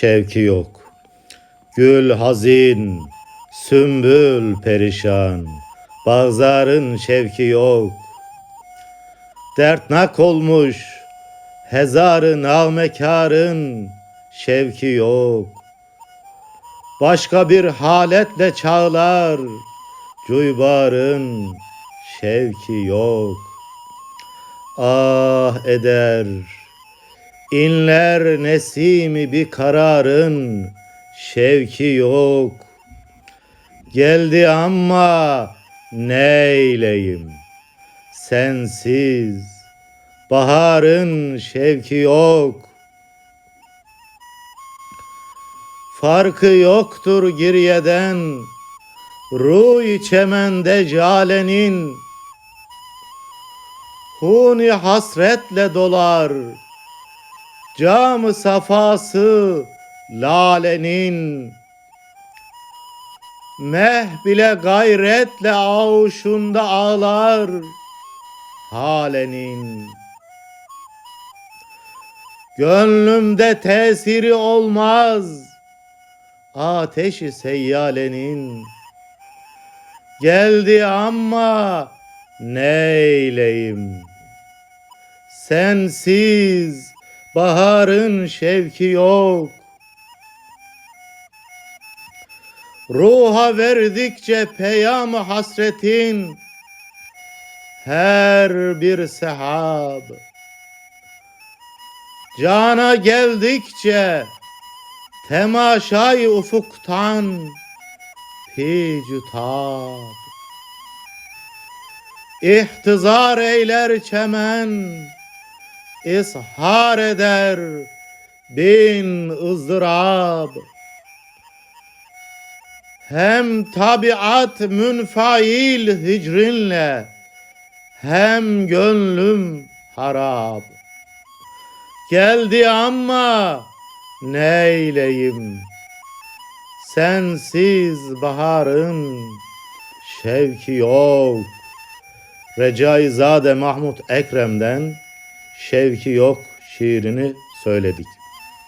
şevki yok. Gül hazin, sümbül perişan, bağzarın şevki yok. Dertnak olmuş, hezarı namekarın şevki yok. Başka bir haletle çağlar, cuybarın şevki yok. Ah eder, inler nesimi bir kararın şevki yok. Geldi ama neyleyim sensiz baharın şevki yok. Farkı yoktur giryeden Ruh çemende calenin Huni hasretle dolar Camı safası lalenin. Meh bile gayretle avuşunda ağlar halenin. Gönlümde tesiri olmaz ateşi seyyalenin. Geldi ama neyleyim? Sensiz baharın şevki yok. Ruha verdikçe peyam hasretin her bir sehab. Cana geldikçe temaşay ufuktan picutab İhtizar eyler çemen ishar eder bin ızdırab. Hem tabiat münfail hicrinle hem gönlüm harap geldi ama neyleyim? Sensiz baharın şevki yok. Recaizade Mahmut Ekrem'den Şevki yok şiirini söyledik.